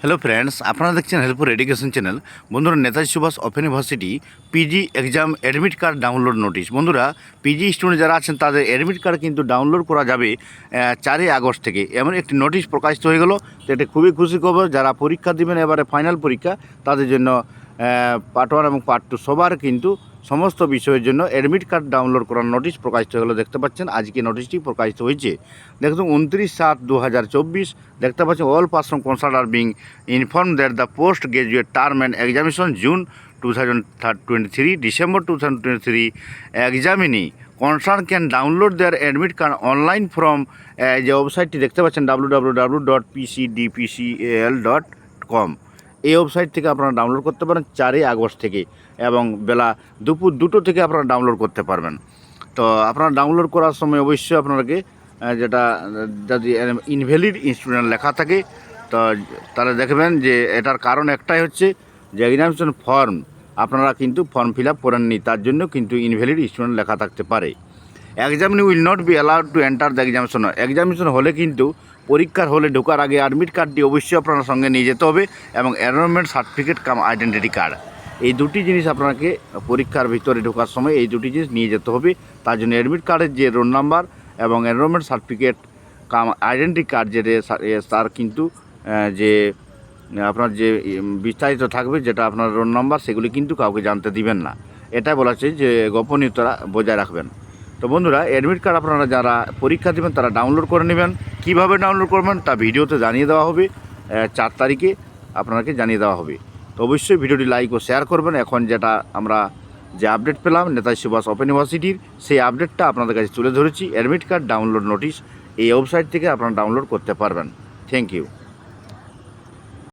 Hello friends আপনারা দেখছেন helpful education channel বন্ধুরা, Netaji Subhas open university PG exam admit card download notice বন্ধুরা PG student যারা আছেন, তাদের অ্যাডমিট কার্ড কিন্তু ডাউনলোড করা যাবে চারই আগস্ট থেকে। এমন একটি নোটিশ প্রকাশিত হয়ে গেল, তো এটা খুবই খুশি খবর। যারা পরীক্ষা দিবেন, এবারে ফাইনাল পরীক্ষা, তাদের জন্য পার্ট ওয়ান এবং পার্ট টু সবার কিন্তু সমস্ত বিষয়ের জন্য অ্যাডমিট কার্ড ডাউনলোড করার নোটিশ প্রকাশিত হলো, দেখতে পাচ্ছেন? আজকে নোটিশটি প্রকাশিত হয়েছে। দেখুন, উনত্রিশ সাত দু দেখতে পাচ্ছেন? All person concerned R being inform that the post graduate term end examination June two thousand twenty three December two thousand twenty three examinee concern can download their admit card online from যে ওয়েবসাইটটি দেখতে পাচ্ছেন W W W dot PCDPCL dot com এই website থেকে আপনারা download করতে পারেন চারই আগস্ট থেকে এবং বেলা দুপুর দুটো থেকে আপনারা ডাউনলোড করতে পারবেন। তো আপনারা ডাউনলোড করার সময় অবশ্যই আপনাকে যেটা, যদি ইনভ্যালিড স্টুডেন্ট লেখা থাকে, তো তাহলে দেখবেন যে এটার কারণ একটাই হচ্ছে যে এক্সামিনেশন ফর্ম আপনারা কিন্তু ফর্ম ফিল আপ করেননি, তার জন্য কিন্তু ইনভ্যালিড স্টুডেন্ট লেখা থাকতে পারে। Examinee will not be allowed to enter the examination examination হলে কিন্তু পরীক্ষার হলে ঢোকার আগে অ্যাডমিট কার্ডটি অবশ্যই আপনার সঙ্গে নিয়ে যেতে হবে এবং enrolment certificate cum identity card এই দুটি জিনিস আপনাকে পরীক্ষার ভিতরে ঢোকার সময় এই দুটি জিনিস নিয়ে যেতে হবে। তার জন্য অ্যাডমিট কার্ডের যে রোল নাম্বার এবং enrolment certificate cum identity card যে তার কিন্তু যে আপনার যে বিস্তারিত থাকবে যেটা আপনার রোল নাম্বার সেগুলি কিন্তু কাউকে জানতে দিবেন না। এটা বলা হচ্ছে যে গোপনীয়তা বজায় রাখবেন। তো বন্ধুরা অ্যাডমিট কার্ড আপনারা যারা পরীক্ষা দেবেন, তারা ডাউনলোড করে নেবেন। কীভাবে ডাউনলোড করবেন, তা ভিডিওতে জানিয়ে দেওয়া হবে। চার তারিখে আপনাকে জানিয়ে দেওয়া হবে। তো অবশ্যই ভিডিওটি লাইক ও শেয়ার করবেন। এখন যেটা আমরা যে আপডেট পেলাম, নেতাজি সুভাষ ওপেন ইউনিভার্সিটির সেই আপডেটটা আপনাদের কাছে তুলে ধরেছি। অ্যাডমিট কার্ড ডাউনলোড নোটিশ এই ওয়েবসাইট থেকে আপনারা ডাউনলোড করতে পারবেন। Thank you